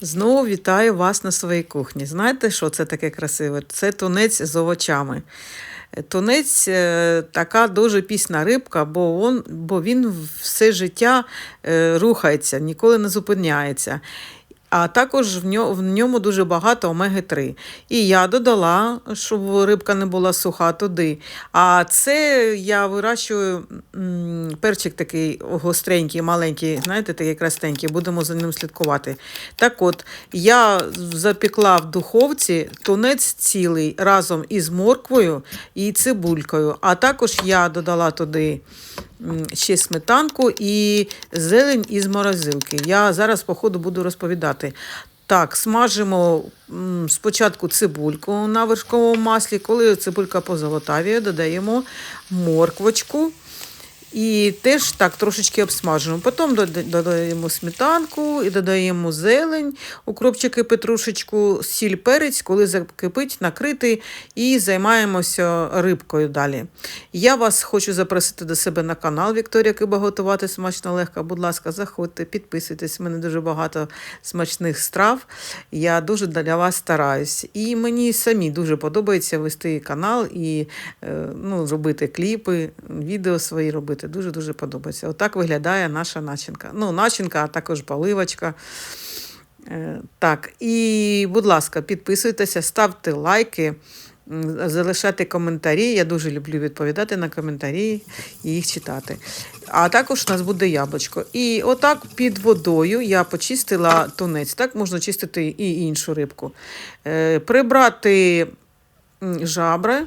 Знову вітаю вас на своїй кухні. Знаєте, що це таке красиве? Це тунець з овочами. Тунець е, така дуже пісна рибка, бо, он, бо він все життя е, рухається, ніколи не зупиняється. А також в ньому, дуже багато омеги-3. І я додала, щоб рибка не була суха туди. А це я вирощую перчик такий гостренький, маленький, знаєте, такий крастенький, будемо за ним слідкувати. Так от, я запекла в духовці тунець цілий разом із морквою і цибулькою. А також я додала туди ще сметанку і зелень із морозилки. Я зараз, по ходу, буду розповідати. Так, смажимо спочатку цибульку на вершковому маслі. Коли цибулька позолотавіє, додаємо морквочку. І теж так трошечки обсмажуємо. Потім додаємо сметанку і додаємо зелень, укропчики, петрушечку, сіль, перець, коли закипить, накрити і займаємося рибкою далі. Я вас хочу запросити до себе на канал Вікторія Киба готувати смачно легко. Будь ласка, заходьте, підписуйтесь. У мене дуже багато смачних страв. Я дуже для вас стараюсь. І мені самі дуже подобається вести канал і е, ну, робити кліпи, відео свої робити. Дуже-дуже подобається. Отак виглядає наша начинка. Ну, начинка, а також поливочка. Е, Так, і, будь ласка, підписуйтеся, ставте лайки, залишайте коментарі. Я дуже люблю відповідати на коментарі і їх читати. А також у нас буде яблучко. І отак під водою я почистила тунець. Так можна чистити і іншу рибку. Е, Прибрати жабри.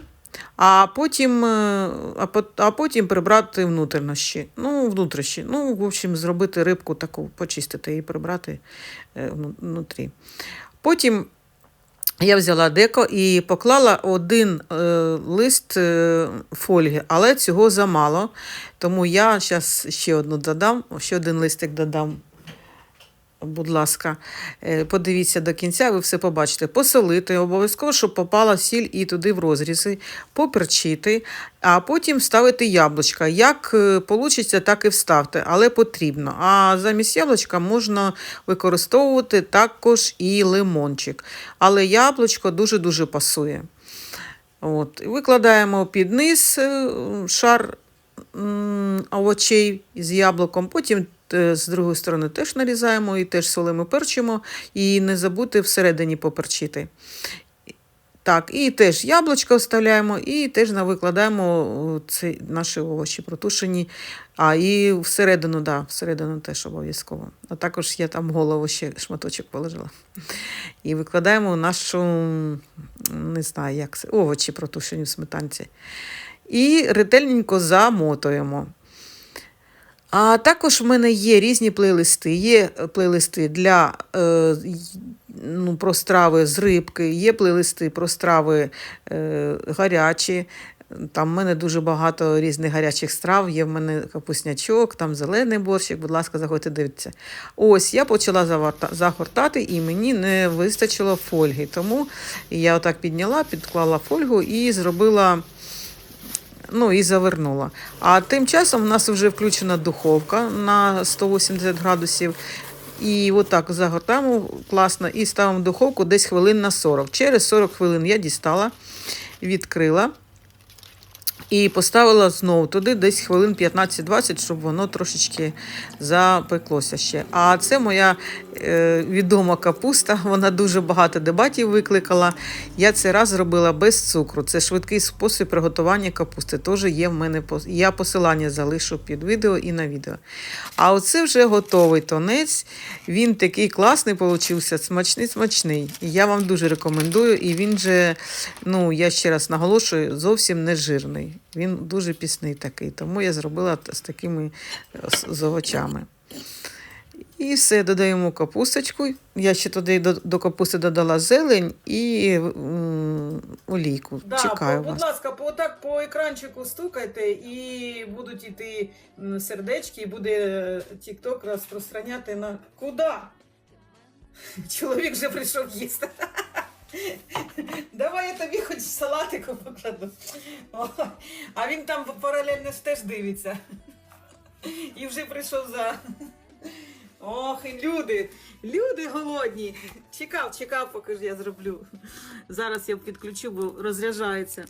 А потім, е, а, потім прибрати внутрішні. Ну, внутрішні. Ну, в общем, зробити рибку таку, почистити і прибрати е, внутрі. Потім я взяла деко і поклала один е, лист фольги, але цього замало. Тому я зараз ще одну додам, ще один листик додам. Будь ласка, Е, подивіться до кінця, ви все побачите. Посолити обов'язково, щоб попала сіль і туди в розрізи, поперчити, а потім ставити яблучка. Як вийде, так і вставте, але потрібно. А замість яблучка можна використовувати також і лимончик. Але яблучко дуже-дуже пасує. От. Викладаємо під низ е, шар овочей з яблуком, потім з другої сторони теж нарізаємо і теж солимо перчимо, і не забудьте всередині поперчити. Так, і теж яблучко вставляємо, і теж викладаємо ці наші овочі протушені. А і всередину, да, всередину теж обов'язково. А також я там голову ще шматочок положила. І викладаємо нашу, не знаю, як це, овочі протушені в сметанці. І ретельненько замотуємо. А також в мене є різні плейлисти. Є е, плейлисти для е, ну, про страви з рибки, є плейлисти про страви е, гарячі. Там в мене дуже багато різних гарячих страв. Є в мене капуснячок, там зелений борщик. Будь ласка, заходьте, дивіться. Ось я почала загортати, і мені не вистачило фольги. Тому я отак підняла, підклала фольгу і зробила ну і завернула. А тим часом в нас вже включена духовка на 180 градусів. І отак загортаємо класно і ставимо духовку десь хвилин на 40. Через 40 хвилин я дістала, відкрила і поставила знову туди десь хвилин 15-20, щоб воно трошечки запеклося ще. А це моя е, відома капуста. Вона дуже багато дебатів викликала. Я цей раз зробила без цукру. Це швидкий спосіб приготування капусти. Теж є в мене я посилання залишу під відео і на відео. А оце вже готовий тонець. Він такий класний получився, смачний, смачний. Я вам дуже рекомендую. І він же, ну я ще раз наголошую, зовсім не жирний. Він дуже пісний такий. Тому я зробила з такими е, з- овочами. І все, додаємо капусточку. Я ще туди до, до капусти додала зелень і м, олійку. Да, Чекаю по- вас. будь ласка, по так по екранчику стукайте і будуть іти м, сердечки, і буде TikTok розпространяти на куди? Чоловік вже прийшов їсти. Я тобі хоч салатику покладу. О, а він там паралельно теж дивиться. І вже прийшов за. Ох, люди, люди голодні. Чекав, чекав, поки ж я зроблю. Зараз я підключу, бо розряджається.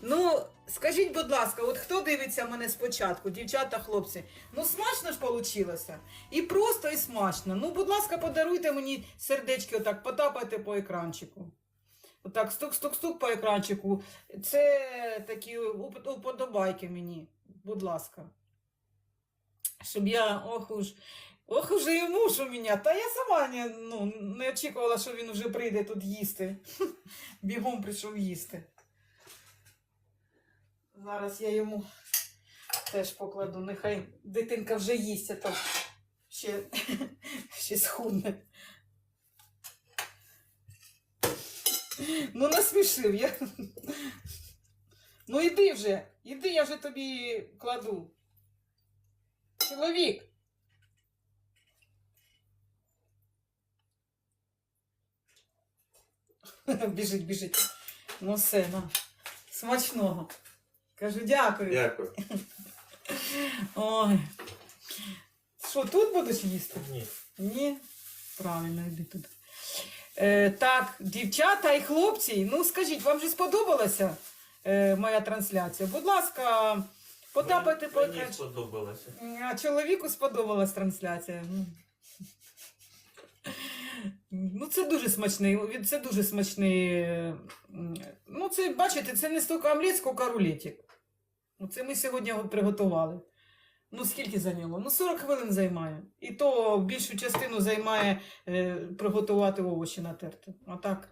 Ну, скажіть, будь ласка, от хто дивиться мене спочатку, дівчата, хлопці? Ну, смачно ж вийшло. І просто, і смачно. Ну, будь ласка, подаруйте мені сердечки, отак, потапайте по екранчику. Отак, стук-стук-стук по екранчику. Це такі уп- уподобайки мені, будь ласка. Щоб я, ох уж, ох уже і муж у мене. Та я сама не, ну, не очікувала, що він вже прийде тут їсти. Бігом прийшов їсти. Зараз я йому теж покладу. Нехай дитинка вже їсть, а то ще, ще схудне. Ну, насмішив я. Ну, іди вже, іди, я вже тобі кладу. Чоловік. біжить, біжить. Ну все, на. Смачного. Кажу, дякую. Дякую. Ой. Що, тут будеш їсти? Ні. Ні. Правильно, йди туди. Е, так, дівчата і хлопці, ну скажіть, вам же сподобалася е, моя трансляція? Будь ласка, потапайте по Мені сподобалося. А чоловіку сподобалась трансляція. Ну. Ну, це дуже смачний. Це дуже смачний. е, м, Ну, це, бачите, це не стільки омлет, скільки рулетик. Ну, це ми сьогодні його приготували. Ну, скільки зайняло? Ну, 40 хвилин займає. І то більшу частину займає е, приготувати овочі натерти. А так,